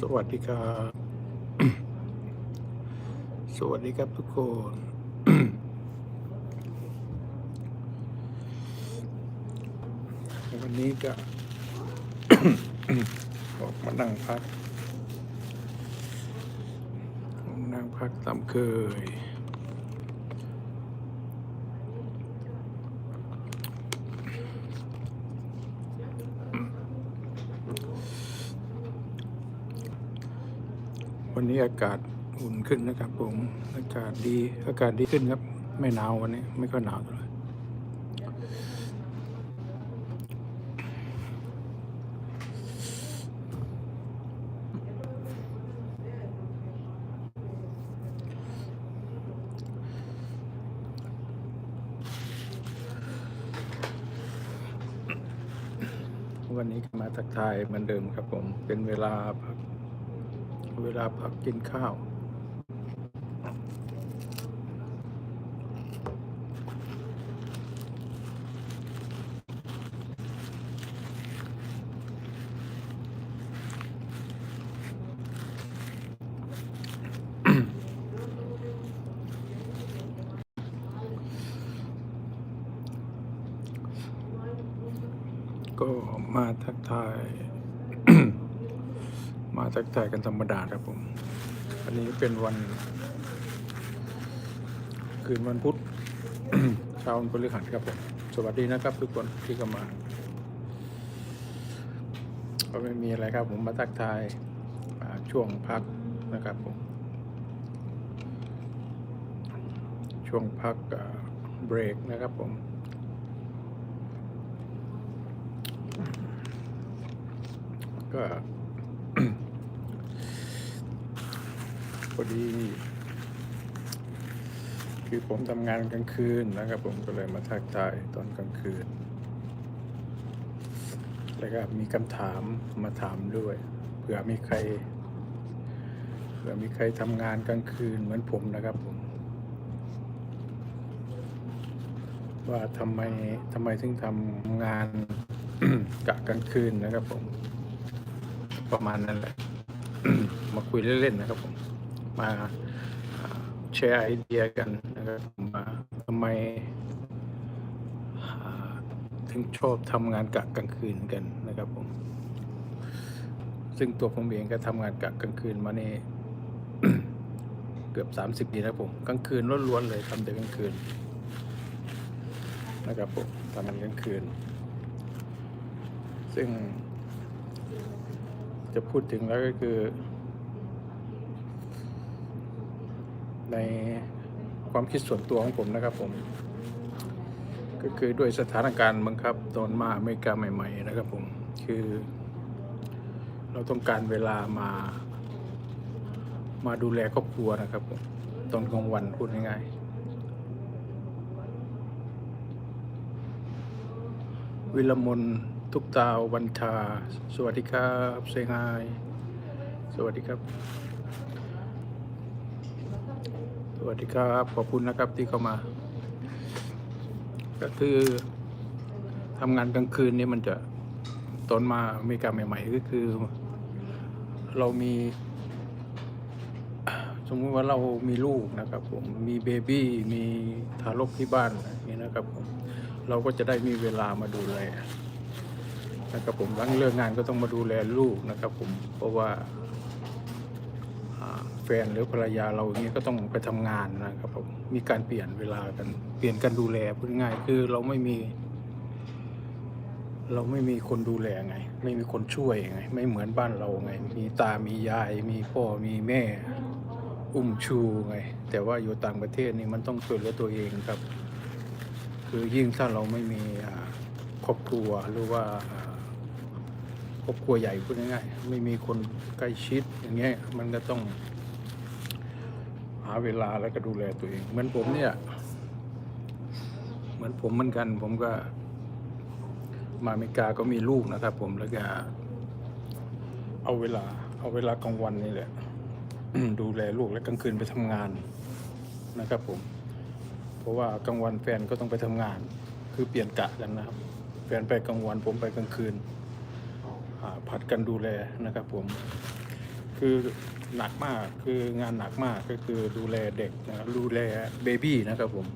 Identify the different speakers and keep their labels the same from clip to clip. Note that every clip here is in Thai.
Speaker 1: สวัสดีครับ สวัสดีครับทุกคน วันนี้ก็ออกมานั่งพัก นั่งพักตามเคย วันนี้อากาศอุ่นขึ้นนะครับผม อากาศดี อากาศดีขึ้นครับ ไม่หนาววันนี้ ไม่ค่อยหนาวเท่าไหร่วันนี้มาทักทายเหมือนเดิมครับผม เป็นเวลาพัก เวลาพักกินข้าว ก็มาทักทาย มา ทักทายกันธรรมดาครับผมอันนี้เป็นวัน คืนวันพุธเช้าวันพฤหัสครับผม สวัสดีนะครับ ทุกคนที่เข้ามา ก็ไม่มีอะไรครับผมมาทักทายช่วงพักนะครับผม ช่วงพักเบรกนะครับผมก็ พอดี คือผมทำงานกลางคืนนะครับ ผมก็เลยมาทักทายตอนกลางคืน แล้วก็มีคำถามมาถามด้วยเผื่อมีใครเผื่อมีใครทำงานกลางคืนเหมือนผมนะครับผม ว่าทำไมทำไมถึงทำงานกะกลางคืนนะครับผม ประมาณนั้นแหละ มาคุยเล่นๆนะครับผม มาแชร์ไอเดียกันนะครับมาทำไมถึงชอบทำงานกะกลางคืนกันนะครับผม ซึ่งตัวผมเองก็ทำงานกะกลางคืนมานี่เกือบสามสิบปีแล้วผมกลางคืนล้วนๆเลยทำแต่กลางคืนนะครับผมทำงานกลางคืน ซึ่งจะพูดถึงแล้วก็คือ ในความคิดส่วนตัวของผมนะครับผม ก็คือด้วยสถานการณ์บังคับตอนมาอเมริกาใหม่ ๆ นะครับผม คือ เราต้องการเวลามา มาดูแลครอบครัวนะครับผมตอนกลางวันพูดง่ายๆวิลมนทุกตาววันชา สวัสดีครับเซงไฮสวัสดีครับ วัสดีครับขอบคุณนะครับที่เข้ามา ก็คือทำงานกลางคืนนี่มันจะตอนมาอเมริกาใหม่ ๆ ก็คือ เรามี สมมติว่าเรามีลูกนะครับ ผมมีเบบี้มีทารกที่บ้านนี้นะครับผมเราก็จะได้มีเวลามาดูแลนะครับผมหลังเลิกงานก็ต้องมาดูแลลูกนะครับ ผมเพราะว่า แฟนหรือภรรยาเราอย่างนี้ก็ต้องไปทำงานนะครับผมมีการเปลี่ยนเวลากันเปลี่ยนการดูแลพูดง่ายคือเราไม่มี เราไม่มีคนดูแลไง ไม่มีคนช่วยไง ไม่เหมือนบ้านเราไง มีตา มียาย มีพ่อมีแม่ อุ้มชูไง แต่ว่าอยู่ต่างประเทศนี่มันต้องช่วยเหลือตัวเองครับ คือยิ่งถ้าเราไม่มีครอบครัวหรือว่าอ่า ครอบครัวใหญ่พูดง่ายๆไม่มีคนใกล้ชิดอย่างเงี้ยมันก็ต้องหาเวลาแล้วก็ดูแลตัวเอง เหมือนผมเนี่ย เหมือนผมเหมือนกัน ผมก็ มาอเมริกาก็มีลูกนะครับ ผมแล้วก็เอาเวลา เอาเวลากลางวันนี่แหละดูแลลูกและกลางคืนไปทำงานนะครับ ผม เพราะว่ากลางวันแฟนก็ต้องไปทำงาน คือเปลี่ยนกะกันนะครับ แฟนไปกลางวันผมไปกลางคืน ผัดกันดูแลนะครับผมคือหนักมากคืองานหนักมากก็คือดูแลเด็กนะครับดูแลเบบี้นะครับผม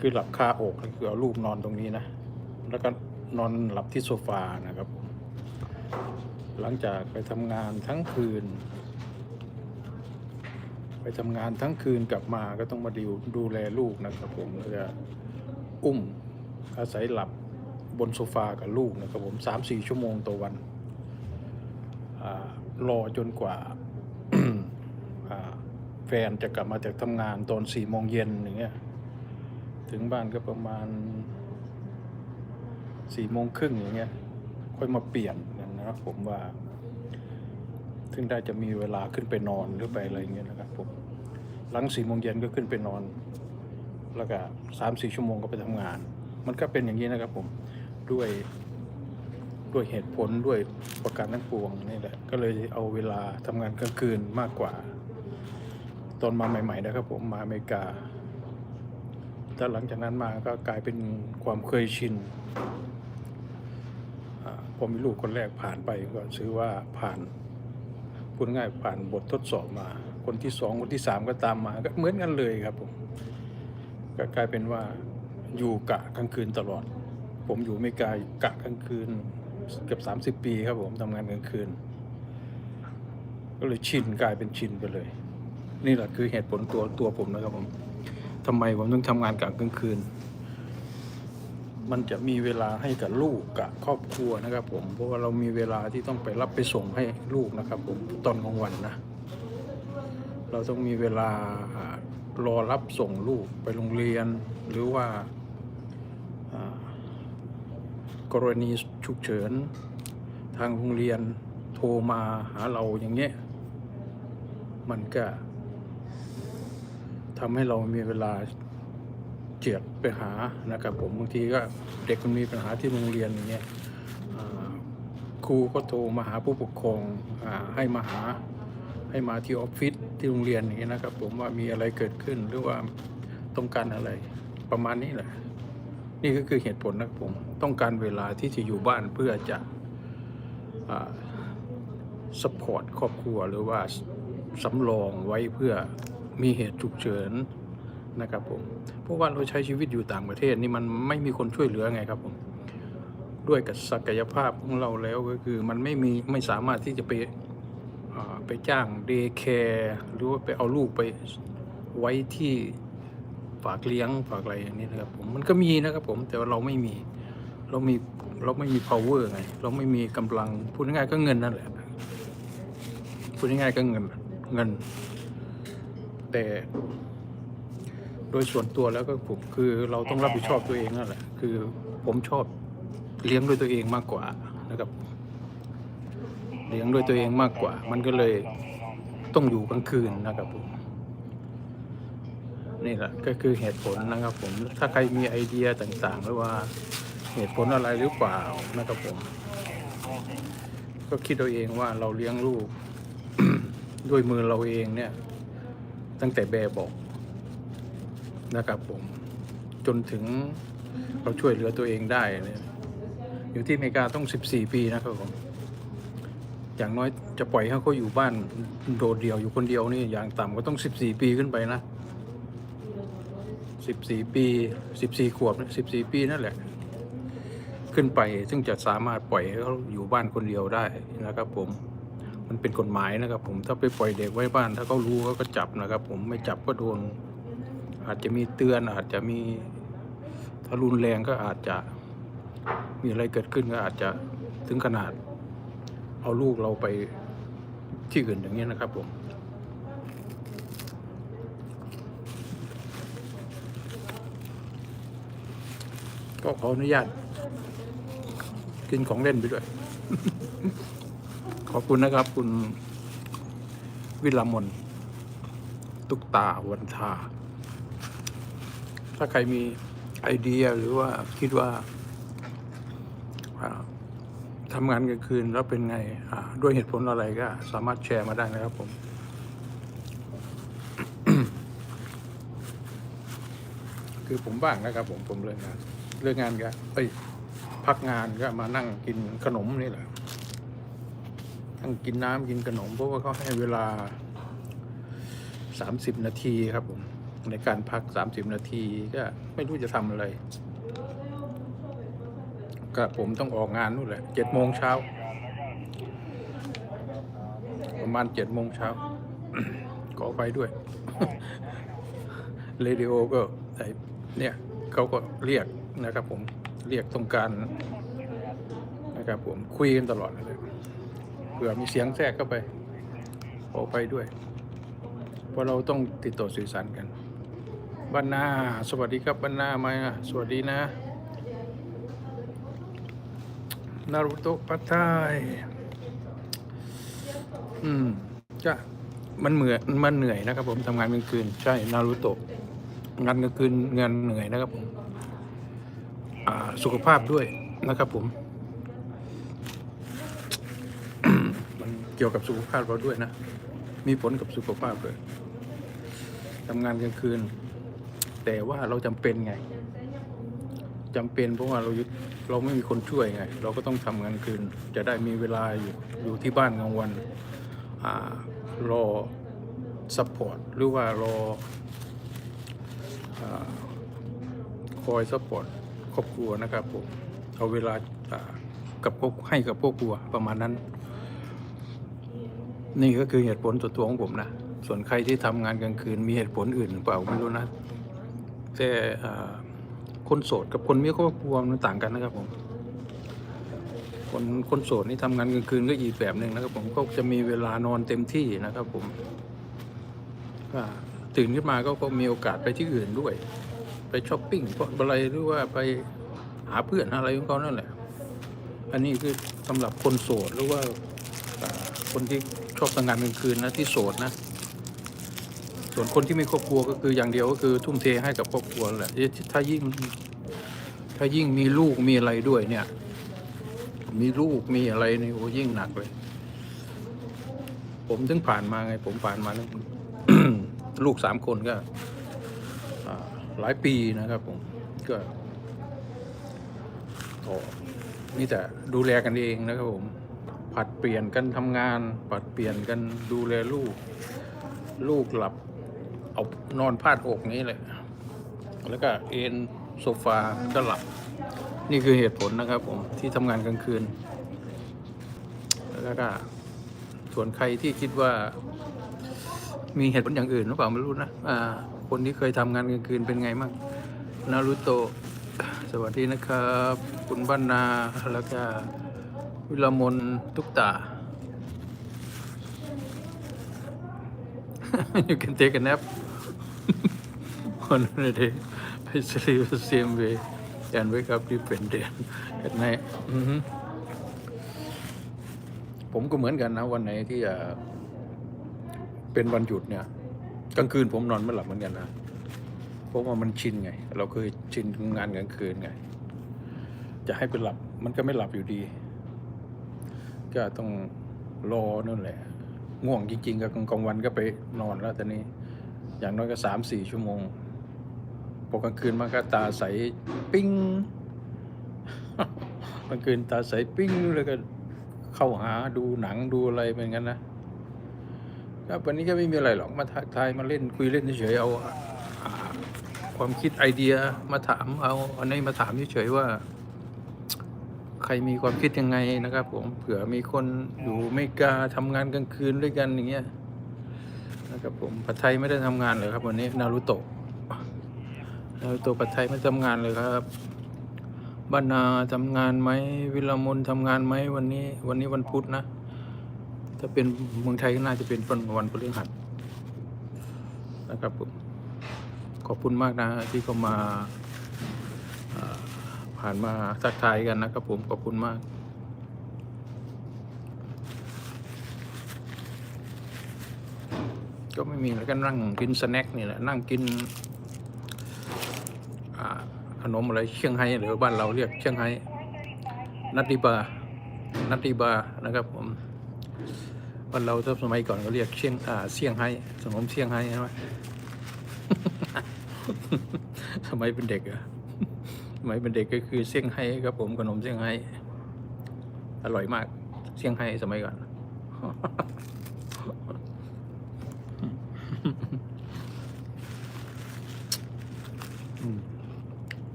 Speaker 1: คือหลับคาอกก็คือเอาลูกนอนตรงนี้นะ แล้วก็นอนหลับที่โซฟานะครับผมหลังจากไปทำงานทั้งคืน ไปทำงานทั้งคืนกลับมาก็ต้องมาดูดูแลลูกนะครับผมแล้วก็อุ้มอาศัยหลับ บนโซฟากับลูกนะครับผมสามสี่ชั่วโมงต่อวันรอจนกว่าแฟนจะกลับมาจากทำงานตอนสี่โมงเย็นอย่างเงี้ยถึงบ้านก็ประมาณสี่โมงครึ่งอย่างเงี้ยค่อยมาเปลี่ยนนะครับผมว่า ถึงได้จะมีเวลาขึ้นไปนอนหรือไปอะไรอย่างเงี้ยนะครับผมหลังสี่โมงเย็นก็ขึ้นไปนอน แล้วก็สามสี่ชั่วโมงก็ไปทำงาน มันก็เป็นอย่างนี้นะครับผม ด้วยด้วยเหตุผลด้วยประการทั้งปวงนี่แหละ ก็เลยเอาเวลาทำงานกลางคืนมากกว่า ตอนมาใหม่ๆนะครับผมมาอเมริกาแต่หลังจากนั้นมาก็กลายเป็นความเคยชินอาพอมีลูกคนแรกผ่านไปก็ถือว่าผ่านพูดง่ายผ่านบททดสอบมา คนที่สองคนที่สามก็ตามมาก็เหมือนกันเลยครับผมก็กลายเป็นว่าอยู่กะกลางคืนตลอด ผมอยู่ไม่ไกลกะกลางคืนเกือบสามสิบปีครับผมทำงานกลางคืน ก็เลยชินกลายเป็นชินไปเลย นี่แหละคือเหตุผลตัวตัวผมนะครับผมทำไมผมต้องทำงานกะกลางคืน มันจะมีเวลาให้กับลูกกับครอบครัวนะครับ ผมเพราะว่าเรามีเวลาที่ต้องไปรับไปส่งให้ลูกนะครับ ผมตอนกลางวันนะ เราต้องมีเวลารอรับส่งลูกไปโรงเรียนหรือว่า กรณีฉุกเฉิน ทางโรงเรียนโทรมาหาเราอย่างเงี้ย มันก็ทำให้เรามีเวลาเจียดไปหานะครับผมบางทีก็เด็กมันมีปัญหาที่โรงเรียนอย่างเงี้ยครูก็โทรมาหาผู้ปกครองอให้มาหาให้มาที่ออฟฟิศที่โรงเรียนอย่างนี้ยนะครับ ผมว่ามีอะไรเกิดขึ้นหรือว่าต้องการอะไรประมาณนี้แหละ นี่ก็คือเหตุผลนะผมต้องการเวลาที่จะอยู่บ้านเพื่อจะสปอร์ตครอบครัวหรือว่าสำรองไว้เพื่อมีเหตุฉุกเฉินนะครับผมเพราะว่าเราใช้ชีวิตอยู่ต่างประเทศนี่มันไม่มีคนช่วยเหลือไงครับผมด้วยกับศักยภาพของเราแล้วก็คือมันไม่มีไม่สามารถที่จะไปไปจ้างเดย์แคร์หรือว่าไปเอาลูกไปไว้ที่ ฝากเลี้ยงฝากอะไรอย่างนี้นะครับผมมันก็มีนะครับผมแต่ว่าเราไม่มี เรามีเราไม่มี power ไงเราไม่มีกำลังพูดง่ายๆก็เงินนั่นแหละพูดง่ายๆก็เงินเงิน แต่ โดยส่วนตัวแล้วก็ผมคือเราต้องรับผิดชอบตัวเองนั่นแหละคือผมชอบเลี้ยงด้วยตัวเองมากกว่านะครับ เลี้ยงด้วยตัวเองมากกว่า มันก็เลยต้องอยู่กลางคืนนะครับผม นี่แหละก็คือเหตุผลนะครับผม ถ้าใครมีไอเดียต่างๆ หรือว่าเหตุผลอะไรหรือเปล่านะครับผม ก็คิดเอาเองว่าเราเลี้ยงลูก ด้วยมือเราเองเนี่ย ตั้งแต่แบบบอกนะครับผม จนถึงเราช่วยเหลือตัวเองได้เนี่ยอยู่ที่อเมริกาต้อง 14 ปีนะครับผมอย่างน้อยจะปล่อยให้เขาอยู่บ้านโดดเดี่ยวอยู่คนเดียวนี่อย่างต่ำก็ต้องสิบสี่ปีขึ้นไปนะ สิบสี่ปีสิบสี่ขวบสิบสี่ปีนั่นแหละ ขึ้นไปซึ่งจะสามารถปล่อยให้เขาอยู่บ้านคนเดียวได้นะครับผมมันเป็นกฎหมายนะครับ ผมถ้าไปปล่อยเด็กไว้บ้าน ถ้าเขารู้เขาก็จับนะครับ ผมไม่จับก็โดน อาจจะมีเตือนอาจจะมีถ้ารุนแรงก็อาจจะมีอะไรเกิดขึ้นก็อาจจะถึงขนาด เอาลูกเราไปที่อื่นอย่างเงี้นะครับผม ก็ขออนุญาต กินของเล่นไปด้วย ขอบคุณนะครับ คุณวิลามนตุกตาวันทา ถ้าใครมีไอเดียหรือว่าคิดว่าทำงานกลางคืนแล้วเป็นไงด้วยเหตุผลอะไรก็ สามารถแชร์มาได้นะครับผม คือผมบ้างนะครับผมผมเลิกงาน เลิกงานก็เอ้ย พักงานก็มานั่งกินขนมนี่แหละนั่งกินน้ำกินขนม เพราะว่าเขาให้เวลาสามสิบนาทีครับผมในการพักสามสิบนาทีก็ไม่รู้จะทำอะไร ก็ผมต้องออกงานนู่นแหละเจ็ดโมงเช้า ประมาณเจ็ดโมงเช้าขอไปด้วยเรดิโอก็ไอเนี่ยเขาก็เรียก นะครับ ผมเรียกต้องการนะครับผมคุยกันตลอดเลยเผื่อมีเสียงแทรกเข้าไปขอไปด้วย เพราะเราต้องติดต่อสื่อสารกันบ้านนาสวัสดีครับบ้านนามาสวัสดีนะนารุโตะปัตไทยอืมก็มันเหนื่อยมันเหนื่อยนะครับผมทำงานกลางคืน ใช่นารุโตะงานกลางคืนงานเหนื่อยนะครับผม สุขภาพด้วยนะครับผม มันเกี่ยวกับสุขภาพเราด้วยนะ มีผลกับสุขภาพเลยทำงานกลางคืน แต่ว่าเราจำเป็นไงจำเป็นเพราะว่าเราเราไม่มีคนช่วยไง เราก็ต้องทำงานคืน จะได้มีเวลาอยู่อยู่ที่บ้านกลางวันอรอซัพพอร์ตหรือว่ารออคอยซัพพอร์ต ครอบครัวนะครับผมเอาเวลากับพวกให้กับพวกครัวประมาณนั้น นี่ก็คือเหตุผลส่วนตัวของผมนะส่วนใครที่ทำงานกลางคืนมีเหตุผลอื่นหรือเปล่าไม่รู้นะแต่คนโสดกับคนมีครอบครัวมันต่างกันนะครับผมคนคนโสดนี่ทำงานกลางคืนก็อีกแบบหนึ่งนะครับ ผมก็จะมีเวลานอนเต็มที่นะครับ ผมตื่นขึ้นมาก็ก็มีโอกาสไปที่อื่นด้วย ไปช้อปปิ้งเพราะอะไรหรือว่าไปหาเพื่อนอะไรของเขานั่นแหละ อันนี้คือสำหรับคนโสดหรือว่าคนที่ชอบทำงานกลางคืนนะที่โสดนะ ส่วนคนที่มีครอบครัวก็คืออย่างเดียวก็คือทุ่มเทให้กับครอบครัวแหละถ้ายิ่งถ้ายิ่งมีลูกมีอะไรด้วยเนี่ย มีลูกมีอะไรนี่โอ้ยิ่งหนักเลย ผมถึงผ่านมาไง ผมผ่านมาแล้วลูกสามคนก็ หลายปีนะครับผมก็ก็มีแต่ดูแลกันเองนะครับผมผัดเปลี่ยนกันทำงานผัดเปลี่ยนกันดูแลลูก ลูกหลับ เอานอนพาดอกนี้เลย แล้วก็เอนโซฟาก็หลับ นี่คือเหตุผลนะครับผมที่ทำงานกลางคืน แล้วก็ส่วนใครที่คิดว่า มีเหตุผลอย่างอื่นหรือเปล่าไม่รู้นะอ่า คนที่เคยทำงานกลางคืนเป็นไงมั่งนารุโตะสวัสดีนะครับ คุณบ้านนาแล้วก็วิลามนทุกตา you can take a nap on a day I sleep the same way and wake up different day at night ผมก็เหมือนกันนะ วันไหนที่จะเป็นวันหยุดเนี่ย กลางคืนผมนอนไม่หลับเหมือนกันนะเพราะว่ามันชินไง เราเคยชินทำงานกลางคืนไง จะให้ไปหลับมันก็ไม่หลับอยู่ดี ก็ต้องรอนั่นแหละ ง่วงจริงๆก็กลางวันก็ไปนอนแล้วต่นี้ อย่างน้อยก็สามสี่ชั่วโมงพอกลางคืนมันก็ตาใสปิ้งกลางคืนตาใสปิ้งแล้วก็เข้าหาดูหนังดูอะไรเป็นงั้นนะ ก็วันนี้ก็ไม่มีอะไรหรอกมาทักทายมาเล่นคุยเล่นเฉยเอาความคิดไอเดียมาถามเอาอันนี้มาถามเฉยว่า ใครมีความคิดยังไงนะครับ ผมเผื่อมีคนอยู่อเมริกาทำงานกลางคืนด้วยกันอย่างเงี้ยนะครับผมผัดไทยไม่ได้ทำงานเลยครับ วันนี้นารุโตะนารุโตะผัดไทยไม่ทำงานเลยครับบานาทำงานไหมวิลามนทำงานไหมวันนี้ วันนี้วันพุธนะ ถ้าเป็นเมืองไทยก็น่าจะเป็นวันวันพฤหัสนะครับผมขอบคุณมากนะที่เข้ามาผ่านมาทักทายกันนะครับผมขอบคุณมากก็ไม่มีแล้วก็นั่งกินสแน็คนี่แหละนั่งกินขนมอะไรเชียงไฮ้หรือบ้านเราเรียกเชียงไฮ้นัตติบานัตติบานะครับผม บ้านเราถ้าสมัยก่อนก็เรียกเชียงอ่าเชียงไฮ้ขนมเชียงไฮ้ใช่ไหมสมัยเป็นเด็กอะสมัยเป็นเด็กก็คือเซี่ยงไฮ้ครับผมขนมเซี่ยงไฮ้อร่อยมาก เซี่ยงไฮ้สมัยก่อน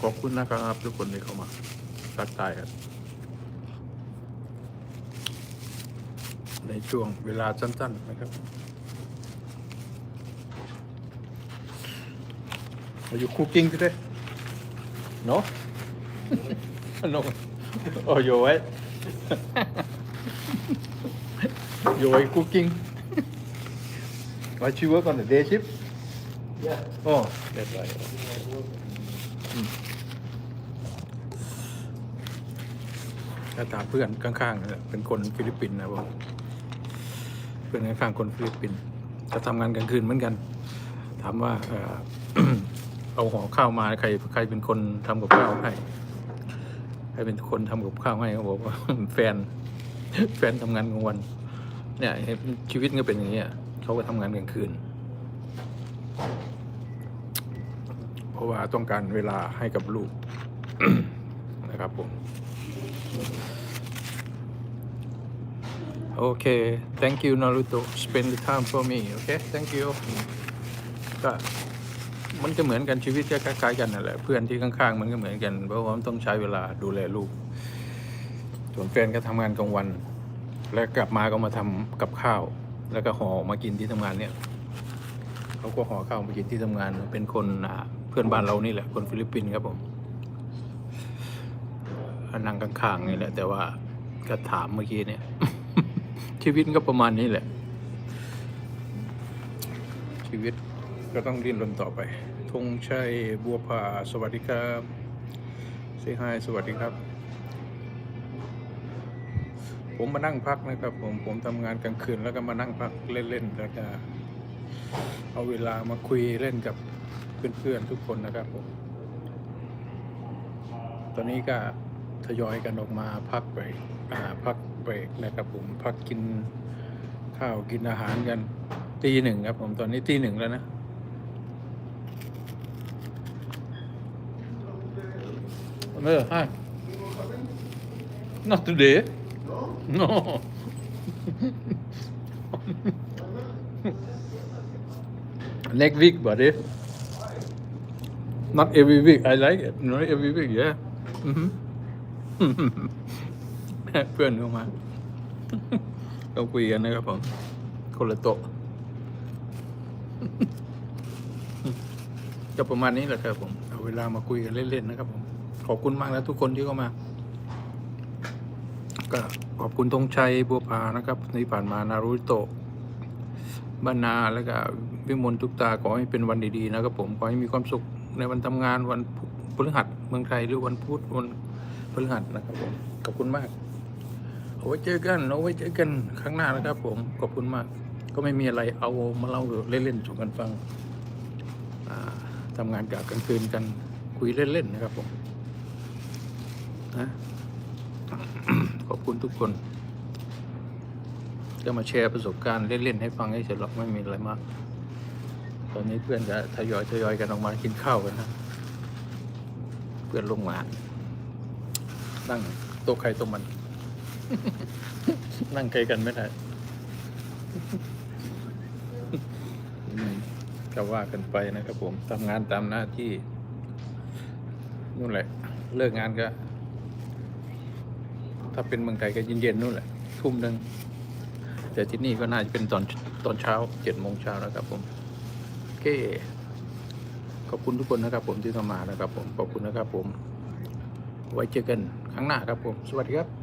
Speaker 1: ขอบคุณนะครับทุกคนที่เข้ามาทักทายครับ ในช่วงเวลาสั้น ๆ นะครับ Are you cooking today? No? no. Oh, you're what? you're cooking? What you work on the day shift?
Speaker 2: Yeah.
Speaker 1: Oh, that's right. ถ้าถามเพื่อนข้างๆเนี่ยเป็นคนฟิลิปปินส์นะผมเพื่อนข้างคนฟิลิปปินส์จะทำงานกลางคืนเหมือนกัน ถามว่าเออเอาห่อข้าวมาใครใครเป็นคนทำกับข้าวให้ใครเป็นคนทำกับข้าวให้เขาบอกว่าแฟน แฟนทำงานกลางวัน เนี่ยชีวิตก็เป็นอย่างเงี้ยเขาก็ทำงานกลางคืน เพราะว่าต้องการเวลาให้กับลูกนะครับผม โอเค thank you Naruto spend the time for me โอเค thank you ก็มันก็เหมือนกันชีวิตก็คล้ายๆกันนั่นแหละเพื่อนที่ข้างๆ มันก็เหมือนกันเพราะว่ามันต้องใช้เวลาดูแลลูก ส่วนแฟนก็ทำงานกลางวัน แล้วกลับมาก็มาทำกับข้าว แล้วก็ห่อมากินที่ทำงานเนี่ยเขาก็ห่อข้าวมากินที่ทำงาน เป็นคนเพื่อนบ้านเรานี่แหละ คนฟิลิปปินส์ครับผมนั่งข้างๆนี่แหละ แต่ว่าก็ถามเมื่อกี้เนี่ย ชีวิตก็ประมาณนี้แหละ ชีวิตก็ต้องดิ้นรนต่อไปธงชัยบัวผาสวัสดีครับเซฮายสวัสดีครับ ผมมานั่งพักนะครับ ผมผมทำงานกลางคืนแล้วก็มานั่งพักเล่นๆแล้วก็เอาเวลามาคุยเล่นกับเพื่อนๆทุกคนนะครับผมตอนนี้ก็ทยอยกันออกมาพักไปอ่าพัก เบรกนะครับผมพักกินข้าวกินอาหารกันตีหนึ่งครับผมตอนนี้ตีหนึ่งแล้วนะ No, hi. Not today. No. Next week, buddy. Not every week. I like it. Not every week, yeah. hmm เพื่อนเข้ามาเราคุยกันนะครับผมคนละโต๊ะก็ประมาณนี้แหละครับผมเอาเวลามาคุยกันเล่นๆนะครับ ผม ขอบคุณมากนะทุกคนที่เข้ามา ก็ขอบคุณธงชัยบัวพานะครับที่ผ่านมานารุโตะบรรณาแล้วก็วิมลทุกตาขอให้เป็นวันดีๆนะครับผมขอให้มีความสุขในวันทำงานวันพฤหัสเมืองไทยหรือวันพุธวันพฤหัสนะครับผมขอบคุณมาก เอาไว้เจอกันเอาไว้เจอกันครั้งหน้านะครับ ผมขอบคุณมาก ก็ไม่มีอะไรเอามาเล่าเล่นๆสู่กันฟังทำงานกะกลางคืนกันคุยเล่นๆนะครับผมนะขอบคุณทุกคนก็มาแชร์ประสบการณ์เล่นๆให้ฟังให้เฉยหรอกไม่มีอะไรมาก ตอนนี้เพื่อนจะทยอยทยอยกันออกมากินข้าวกันนะเพื่อนลงมานั่งโต๊ะใครโต๊ะมัน นั่งไกลกันไม่ได้อืมก็ว่ากันไปนะครับผมทำงานตามหน้าที่นู่นแหละ เลิกงานก็ ถ้าเป็นเมืองไทยก็เย็นๆนู่นแหละ ทุ่มหนึ่งแต่ที่นี่ก็น่าจะเป็นตอนตอนเช้าเจ็ดโมงเช้านะครับผม โอเค ขอบคุณทุกคนนะครับผมที่เข้ามานะครับผม ขอบคุณนะครับผม ไว้เจอกันครั้งหน้าครับผม สวัสดีครับ